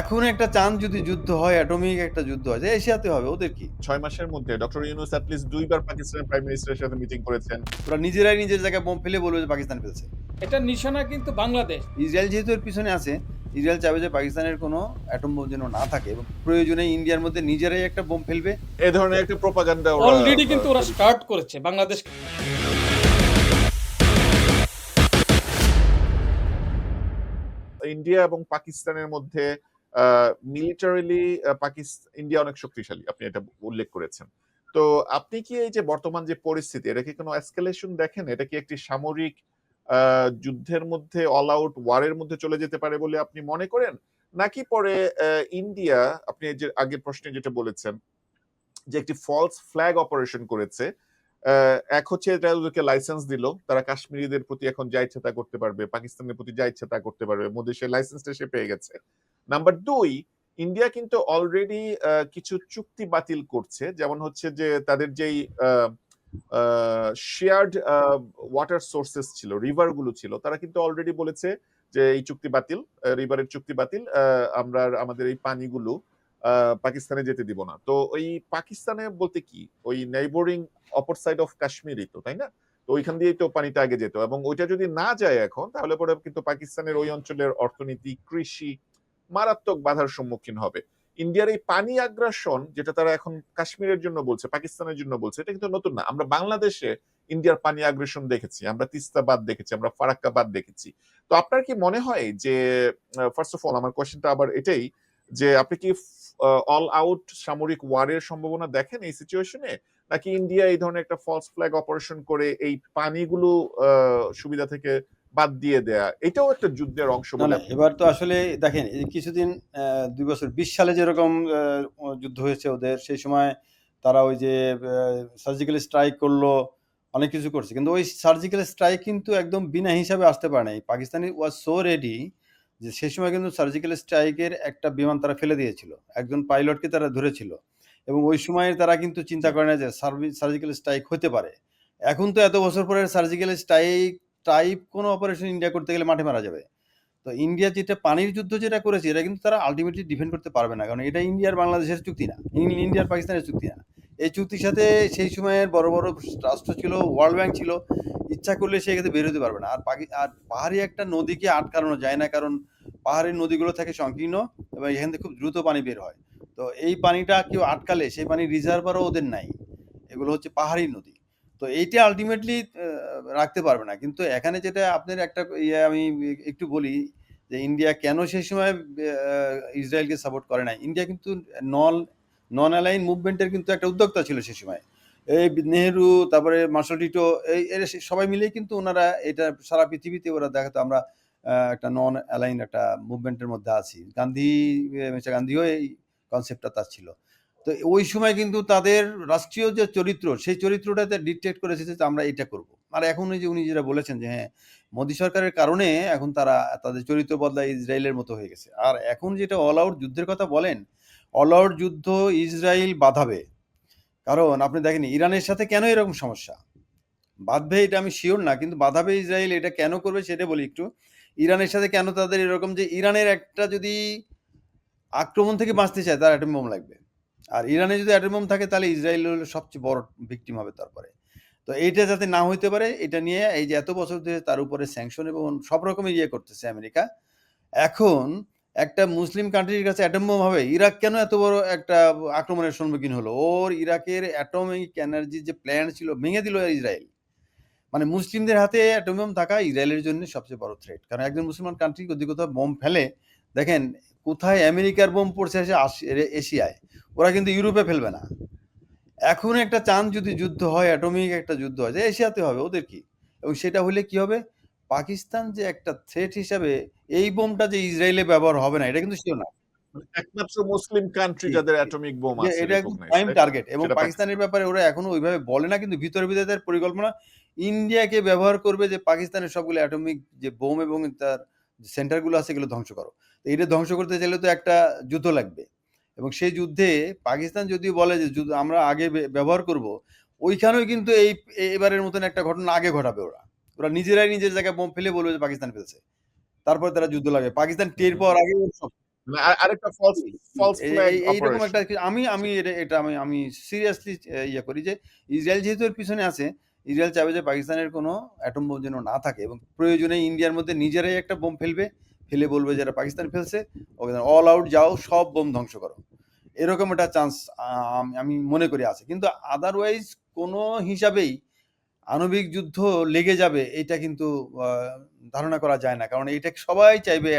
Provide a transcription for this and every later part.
এখন একটা চাঁদ যদি যুদ্ধ হয় অ্যাটমিক একটা যুদ্ধ হয় যে এশিয়াতে হবে ওদের কি? ছয় মাসের মধ্যে ডক্টর ইউনুস অ্যাটলিস্ট দুইবার পাকিস্তানের প্রাইম মিনিস্টারের সাথে মিটিং করেছেন। ওরা নিজেরাই নিজের জায়গায় বোম ফেলে বলবে যে পাকিস্তান ফেলছে। এটা নিশানা কিন্তু বাংলাদেশ। ইসরায়েল যেহেতু এর পিছনে আছে ইসরায়েল চাইবে যে পাকিস্তানের কোনো অ্যাটম বোম যেন না থাকে এবং প্রয়োজনে ইন্ডিয়ার মধ্যে নিজেরাই একটা বোম ফেলবে। এই ধরনের একটা প্রোপাগান্ডা অলরেডি কিন্তু ওরা স্টার্ট করেছে বাংলাদেশ। ইন্ডিয়া এবং পাকিস্তানের মধ্যে মিলিটারিলি পাকিস্তান ইন্ডিয়া অনেক শক্তিশালী, আপনি এটা উল্লেখ করেছেন। তো আপনি কি এই যে বর্তমান যে পরিস্থিতি, এটা কি কোনো এসকেলেশন দেখেন? এটা কি একটি সামরিক যুদ্ধের মধ্যে অল আউট ওয়ারের মধ্যে চলে যেতে পারে বলে আপনি মনে করেন? নাকি পরে ইন্ডিয়া, আপনি যে আগের প্রশ্নে যেটা বলেছেন, যে একটি ফলস ফ্ল্যাগ অপারেশন করেছে এক হচ্ছে এটা ওদেরকে লাইসেন্স দিল, তারা কাশ্মীরিদের প্রতি এখন যা ইচ্ছা তা করতে পারবে, পাকিস্তানের প্রতি যা ইচ্ছা তা করতে পারবে, মধ্যে সে লাইসেন্সটা সে পেয়ে গেছে। নাম্বার দুই ইন্ডিয়া কিন্তু অলরেডি কিছু চুক্তি বাতিল করছে। যেমন হচ্ছে যে তাদের যেই শেয়ার্ড ওয়াটার সোর্সেস ছিল রিভারগুলো ছিল, তারা কিন্তু অলরেডি বলেছে যে এই চুক্তি বাতিল রিভারের চুক্তি বাতিল আমরা আমাদের এই পানিগুলো পাকিস্তানে যেতে দিব না। তো ওই পাকিস্তানে বলতে কি? ওই নেইবরিং অপর সাইড অফ কাশ্মীরই তো, তাই না? তো ওইখান দিয়েই তো পানিটা আগে যেত। এবং ওইটা যদি না যায় এখন, তাহলে পরে কিন্তু পাকিস্তানের ওই অঞ্চলের অর্থনীতি, কৃষি মারাত্মক বাধার সম্মুখীন হবে। ইন্ডিয়ার এই পানি আগ্রাসন, যেটা তারা এখন কাশ্মীরের জন্য বলছে, পাকিস্তানের জন্য বলছে, এটা কিন্তু নতুন না। আমরা বাংলাদেশে ইন্ডিয়ার পানি আগ্রাসন দেখেছি, আমরা তিস্তাবাদ দেখেছি, আমরা ফারাক্কাবাদ দেখেছি। তো আপনার কি মনে হয় যে ফার্স্ট অফ অল আমার কোয়েশ্চেনটা আবার এটাই যে, আপনি কি অল আউট সামরিক ওয়ারের সম্ভাবনা দেখেন এই সিচুয়েশনে নাকি ইন্ডিয়া এই ধরনের একটা ফলস ফ্ল্যাগ অপারেশন করে এই পানিগুলো সুবিধা থেকে বাদ দিয়ে দেয়া। এটাও একটা যুদ্ধের অংশ না বলে এবার তো আসলে দেখেন এই কিছুদিন দুই বছর বিশ সালে যেরকম যুদ্ধ হয়েছে ওদের সেই সময় তারা ওই যে সার্জিক্যাল স্ট্রাইক করল অনেক কিছু করছে। কিন্তু ওই সার্জিক্যাল স্ট্রাইক কিন্তু একদম বিনা হিসাবে আসতে পারে নাই। পাকিস্তানি ওয়াজ সো রেডি যে সেই সময় কিন্তু সার্জিক্যাল স্ট্রাইকের একটা বিমান তারা ফেলে দিয়েছিল। একজন পাইলটকে তারা ধরেছিল। এবং ওই সময় তারা কিন্তু চিন্তা করে না যে সার্জিক্যাল স্ট্রাইক হতে পারে। এখন তো এত বছর পরে সার্জিক্যাল স্ট্রাইক টাইপ কোনো অপারেশন ইন্ডিয়া করতে গেলে মাঠে মারা যাবে। তো ইন্ডিয়া যেটা পানির যুদ্ধ যেটা করেছে, এটা কিন্তু তারা আলটিমেটলি ডিফেন্ড করতে পারবে না, কারণ এটা ইন্ডিয়ার বাংলাদেশের চুক্তি না। ইন্ডিয়ার পাকিস্তানের চুক্তি না। এই চুক্তির সাথে সেই সময়ের বড় বড় রাষ্ট্র ছিল ওয়ার্ল্ড ব্যাংক ছিল, ইচ্ছা করলে সে ক্ষেত্রে বেরোতে পারবে না। আর পাকি, আর পাহাড়ি একটা নদীকে আটকানো যায় না, কারণ পাহাড়ি নদীগুলো থাকে সংকীর্ণ এবং এখান থেকে খুব দ্রুত পানি বের হয়। তো এই পানিটা কেউ আটকালে সেই পানি রিজার্ভারও ওদের নাই। এগুলো হচ্ছে পাহাড়ি নদী। তো এইটা আলটিমেটলি রাখতে পারবে না। কিন্তু এখানে যেটা আপনার একটা ইয়ে আমি একটু বলি যে ইন্ডিয়া কেন সেই সময় ইসরায়েলকে সাপোর্ট করে না ইন্ডিয়া কিন্তু নন নন অ্যালাইন মুভমেন্টের কিন্তু একটা উদ্যোক্তা ছিল সেই সময়। এই নেহেরু, তারপরে মার্শাল টিটো, এই সবাই মিলেই কিন্তু ওনারা এটা সারা পৃথিবীতে ওরা দেখাতো আমরা একটা নন অ্যালাইন একটা মুভমেন্টের মধ্যে আছি। গান্ধী মিস্টার গান্ধীও এই কনসেপ্টটা তার ছিল। তো ওই সময় কিন্তু তাদের রাষ্ট্রীয় যে চরিত্র, সেই চরিত্রটাতে ডিকটেট করেছে যে আমরা এটা করব। আর এখন ওই যে উনি যেটা বলেছেন যে হ্যাঁ মোদী সরকারের কারণে এখন তারা, তাদের চরিত্র বদলায় ইসরায়েলের মতো হয়ে গেছে। আর এখন যেটা অল আউট যুদ্ধের কথা বলেন অল আউট যুদ্ধ ইসরায়েল বাধাবে। কারণ আপনি দেখেন ইরানের সাথে কেন এরকম সমস্যা? বাঁধবে এটা আমি শিওর না, কিন্তু বাধাবে ইসরায়েল এটা কেন করবে সেটা বলি একটু। ইরানের সাথে কেন তাদের এরকম যে, ইরানের একটা যদি আক্রমণ থেকে বাঁচতে চায়, তার অ্যাটম বোম লাগবে। আর ইরানে যদি অ্যাটম বোম থাকে, তাহলে ইসরায়েল হলো সবচেয়ে বড় ভিকটিম হবে তারপরে। তো এইটা যাতে না হইতে পারে, এটা নিয়ে এই যে এত বছর ধরে তার উপরে স্যাংশন এবং সব রকমের ইয়ে করতেছে আমেরিকা। এখন একটা মুসলিম কান্ট্রির কাছে অ্যাটম হবে ইরাক কেন এত বড় একটা আক্রমণের সম্মুখীন হলো? ওর ইরাকের অ্যাটমিক এনার্জি যে প্ল্যান ছিল ভেঙে দিল ইসরায়েল। মানে মুসলিমদের হাতে অ্যাটম থাকা ইসরায়েলের জন্য সবচেয়ে বড় থ্রেট কারণ একজন মুসলমান কান্ট্রি যদি কোথাও বোম ফেলে, দেখেন কোথায় আমেরিকার বোম পড়ছে আস- এশিয়ায়, ওরা কিন্তু ইউরোপে ফেলবে না। এখন একটা চান যদি যুদ্ধ হয় অ্যাটমিক একটা যুদ্ধ হয় যে এশিয়াতে হবে ওদের কি? এবং সেটা হলে কি হবে? পাকিস্তান যে একটা থ্রেট হিসাবে এই বোমটা যে ইসরায়েলে ব্যবহার হবে না এটা কিন্তু ছিল না। একমাত্র মুসলিম কান্ট্রি যাদের অ্যাটমিক বোম আছে এটা প্রাইম টার্গেট এবং পাকিস্তানের ব্যাপারে ওরা এখনও ওইভাবে বলে না কিন্তু ভিতরে ভিতরে তাদের পরিকল্পনা ইন্ডিয়াকে ব্যবহার করবে যে পাকিস্তানের সবগুলো অ্যাটমিক যে বোম এবং তার সেন্টারগুলো আছে এগুলো ধ্বংস করো। তো এটা ধ্বংস করতে চাইলে তো একটা যুদ্ধ লাগবে। এবং সেই যুদ্ধে পাকিস্তান যদিও বলে যে যুদ্ধ আমরা আগে ব্যবহার করব ওইখানেও কিন্তু এই এবারের মতন একটা ঘটনা আগে ঘটাবে ওরা। ওরা নিজেরাই নিজের জায়গায় বোম ফেলে বলবে যে পাকিস্তান ফেলছে। তারপর তারা যুদ্ধ লাগবে। পাকিস্তান টের পাওয়ার আগে মানে আর- আরেকটা ফলস ফলস এইরকম একটা আমি আমি এটা এটা আমি আমি সিরিয়াসলি ইয়ে করি যে ইসরায়েল যেহেতু এর পিছনে আছে ইসরায়েল চাইবে যে পাকিস্তানের কোনো অ্যাটম বোম যেন না থাকে এবং প্রয়োজনে ইন্ডিয়ার মধ্যে নিজেরাই একটা বোম ফেলবে ফেলে বলবে যারা পাকিস্তান ফেলছে, ওকে অল আউট যাও, সব বোম ধ্বংস করো। এরকম একটা চান্স আমি মনে করি আছে। কিন্তু আদারওয়াইজ কোনো হিসাবেই আণবিক যুদ্ধ লেগে যাবে, এটা কিন্তু ধারণা করা যায় না। কারণ এটা সবাই চাইবে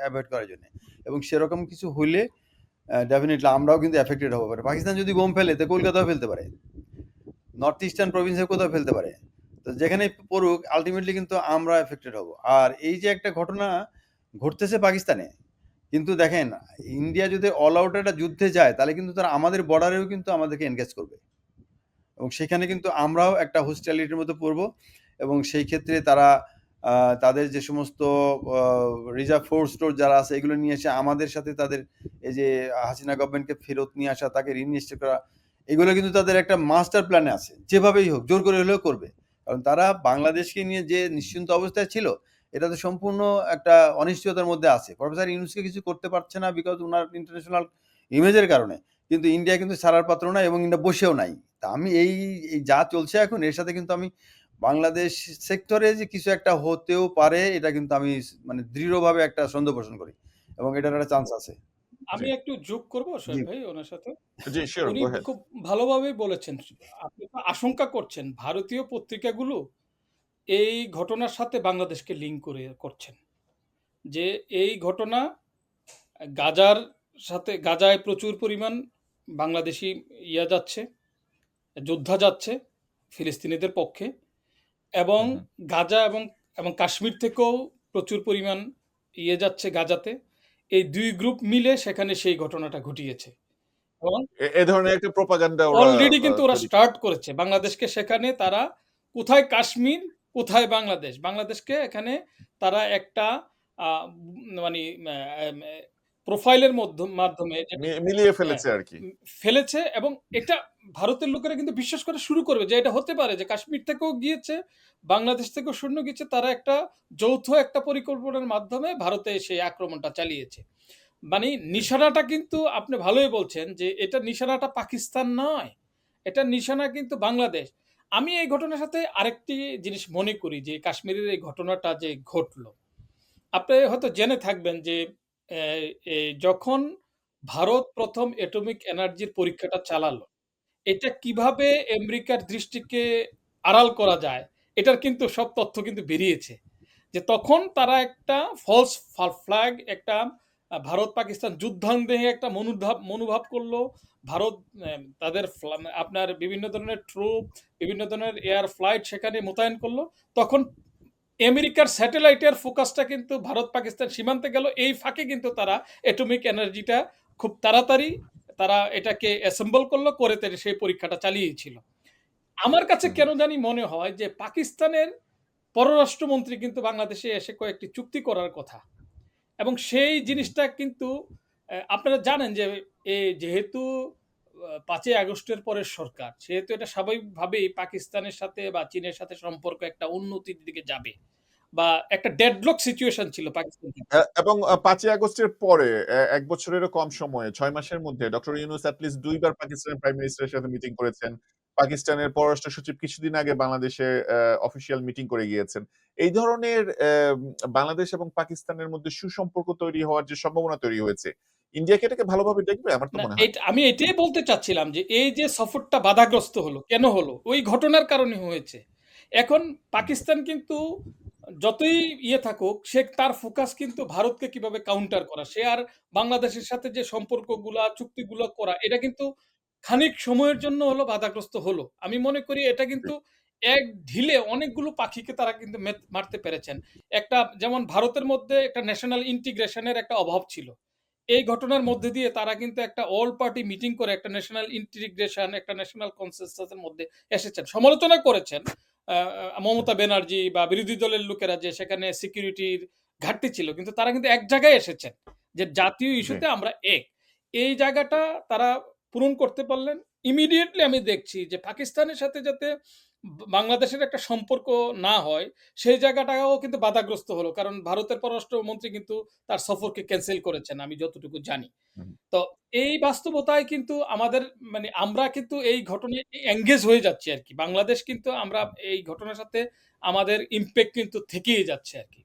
অ্যাভয়েড করার জন্য। এবং সেরকম কিছু হইলে ডেফিনেটলি আমরাও কিন্তু এফেক্টেড হব। পারে পাকিস্তান যদি বোম ফেলে, তো কলকাতাও ফেলতে পারে। নর্থ ইস্টার্ন প্রভিন্সে কোথাও ফেলতে পারে। তো যেখানে পড়ুক আলটিমেটলি কিন্তু আমরা এফেক্টেড হব। আর এই যে একটা ঘটনা ঘটতেছে পাকিস্তানে। কিন্তু দেখেন, ইন্ডিয়া যদি অল আউট একটা যুদ্ধে যায়, তাহলে কিন্তু তারা আমাদের বর্ডারেও কিন্তু আমাদেরকে এনগেজ করবে। এবং সেখানে কিন্তু আমরাও একটা হোস্টালিটির মধ্যে পড়ব। এবং সেই ক্ষেত্রে তারা তাদের যে সমস্ত রিজার্ভ ফোর্স টোর যারা আছে, এগুলো নিয়ে এসে আমাদের সাথে তাদের এই যে হাসিনা গভর্নমেন্টকে ফেরত নিয়ে আসা, তাকে রিনিশ্চিত করা, এগুলো কিন্তু তাদের একটা মাস্টার প্ল্যানে আছে। যেভাবেই হোক, জোর করে হলেও করবে। কারণ তারা বাংলাদেশকে নিয়ে যে নিশ্চিন্ত অবস্থায় ছিল এটা তো সম্পূর্ণ একটা অনিশ্চয়তার মধ্যে আছে। প্রফেসর ইউনুসকে কিছু করতে পারছে না বিকজ ওনার ইন্টারন্যাশনাল ইমেজের কারণে। কিন্তু ইন্ডিয়া কিন্তু ছাড়ার পাত্র না এবং ইন্ডিয়া বসেও নাই। তা আমি এই এই যা চলছে এখন এর সাথে কিন্তু আমি বাংলাদেশ সেক্টরে যে কিছু একটা হতেও পারে এটা কিন্তু আমি মানে দৃঢ়ভাবে একটা সন্দেহ পোষণ করি। এবং এটার একটা চান্স আছে। আমি একটু যোগ করব ভাই ওনার সাথে? উনি খুব ভালোভাবেই বলেছেন। আপনি আশঙ্কা করছেন ভারতীয় পত্রিকাগুলো এই ঘটনার সাথে বাংলাদেশকে লিঙ্ক করে করছেন। যে এই ঘটনা গাজার সাথে গাজায় প্রচুর পরিমাণ বাংলাদেশি ইয়া যাচ্ছে যোদ্ধা যাচ্ছে ফিলিস্তিনিদের পক্ষে এবং গাজা এবং এবং কাশ্মীর থেকেও প্রচুর পরিমাণ ইয়ে যাচ্ছে গাজাতে। এই দুই গ্রুপ মিলে সেখানে সেই ঘটনাটা ঘটিয়েছে। এবং এ এ ধরনের একটা প্রোপাগান্ডা অলরেডি কিন্তু ওরা স্টার্ট করেছে। বাংলাদেশকে সেখানে তারা কোথায় কাশ্মীর কোথায় বাংলাদেশ? বাংলাদেশকে এখানে তারা একটা মানে প্রোফাইলের মাধ্যমে মিলিয়ে হ্যাঁ ফেলেছে আর কি। ফেলেছে এবং এটা ভারতের লোকেরা কিন্তু বিশ্বাস করা শুরু করবে যে এটা হতে পারে যে কাশ্মীর থেকেও গিয়েছে বাংলাদেশ থেকেও শূন্য গিয়েছে তারা একটা যৌথ একটা পরিকল্পনার মাধ্যমে ভারতে সেই আক্রমণটা চালিয়েছে। মানে নিশানাটা কিন্তু আপনি ভালোই বলছেন যে এটা নিশানাটা পাকিস্তান নয় এটা নিশানা কিন্তু বাংলাদেশ। আমি এই ঘটনার সাথে আরেকটি জিনিস মনে করি যে কাশ্মীরের এই ঘটনাটা যে ঘটলো। আপনি হয়তো জেনে থাকবেন যে যখন ভারত প্রথম এটমিক এনার্জির পরীক্ষাটা চালালো, এটা কীভাবে আমেরিকার দৃষ্টিকে আড়াল করা যায়, এটার কিন্তু সব তথ্য কিন্তু বেরিয়েছে। যে তখন তারা একটা ফলস ফ্ল্যাগ একটা ভারত পাকিস্তান যুদ্ধান্দেহে একটা মনোভাব মনোভাব করল। ভারত তাদের আপনার বিভিন্ন ধরনের ট্রুপ বিভিন্ন ধরনের এয়ার ফ্লাইট সেখানে মোতায়েন করল। তখন আমেরিকার স্যাটেলাইটের ফোকাসটা কিন্তু ভারত পাকিস্তান সীমান্তে গেল। এই ফাঁকে কিন্তু তারা অ্যাটমিক এনার্জিটা খুব তাড়াতাড়ি তারা এটাকে অ্যাসেম্বল করল, করে তারা সেই পরীক্ষাটা চালিয়েছিল। আমার কাছে কেন জানি মনে হয় যে পাকিস্তানের পররাষ্ট্রমন্ত্রী কিন্তু বাংলাদেশে এসে কয়েকটি চুক্তি করার কথা। এবং সেই জিনিসটা কিন্তু আপনারা জানেন যে যেহেতু পাঁচই আগস্টের পরের সরকার, সেহেতু এটা স্বাভাবিকভাবেই পাকিস্তানের সাথে বা চীনের সাথে সম্পর্ক একটা উন্নতির দিকে যাবে বা একটা ডেডলক সিচুয়েশন ছিল পাকিস্তান এবং পাঁচই আগস্টের পরে এক বছরেরও কম সময়ে, ছয় মাসের মধ্যে, ডক্টর ইউনুস অ্যাটলিস্ট দুইবার পাকিস্তানের প্রাইম মিনিস্টারের সাথে মিটিং করেছেন। পাকিস্তানের পররাষ্ট্র সচিব কিছুদিন আগে বাংলাদেশে অফিসিয়াল মিটিং করে গিয়েছেন। এই ধরনের বাংলাদেশ এবং পাকিস্তানের মধ্যে সুসম্পর্ক তৈরি হওয়ার যে সম্ভাবনা তৈরি হয়েছে ইন্ডিয়াকে এটাকে ভালোভাবে দেখবে? আমার তো মনে হয় আমি এটাই বলতে চাচ্ছিলাম যে এই যে সফরটা বাধাগ্রস্ত হলো কেন হলো? ওই ঘটনার কারণে হয়েছে। এখন পাকিস্তান কিন্তু যতই ইয়ে থাকুক সে তার ফোকাস কিন্তু ভারতকে কীভাবে কাউন্টার করা সে আর বাংলাদেশের সাথে যে সম্পর্কগুলা চুক্তিগুলো করা এটা কিন্তু খানিক সময়ের জন্য হলো বাধাগ্রস্ত হলো। আমি মনে করি এটা কিন্তু এক ঢিলে অনেকগুলো পাখিকে তারা কিন্তু মারতে পেরেছেন। একটা যেমন ভারতের মধ্যে একটা ন্যাশনাল ইন্টিগ্রেশনের একটা অভাব ছিল। এই ঘটনার মধ্যে দিয়ে তারা কিন্তু একটা অল পার্টি মিটিং করে একটা ন্যাশনাল ইন্টিগ্রেশন একটা ন্যাশনাল কনসেনসাসের মধ্যে এসেছেন। সমালোচনা করেছেন আহ, মমতা ব্যানার্জি বা বিরোধী দলের লোকেরা যে সেখানে সিকিউরিটির ঘাটতি ছিল। কিন্তু তারা কিন্তু এক জায়গায় এসেছেন যে জাতীয় ইস্যুতে আমরা এক। এই জায়গাটা তারা পূরণ করতে পারলেন ইমিডিয়েটলি আমি দেখছি যে পাকিস্তানের সাথে যাতে বাংলাদেশের একটা সম্পর্ক না হয়, সেই জায়গাটাও কিন্তু বাধাগ্রস্ত হলো। কারণ ভারতের পররাষ্ট্রমন্ত্রী কিন্তু তার সফরকে ক্যান্সেল করেছেন আমি যতটুকু জানি। তো এই বাস্তবতায় কিন্তু আমাদের মানে আমরা কিন্তু এই ঘটনায় এ এনগেজ হয়ে যাচ্ছি আর কি বাংলাদেশ কিন্তু আমরা এই ঘটনার সাথে আমাদের ইম্প্যাক্ট কিন্তু থেকেই যাচ্ছে আরকি।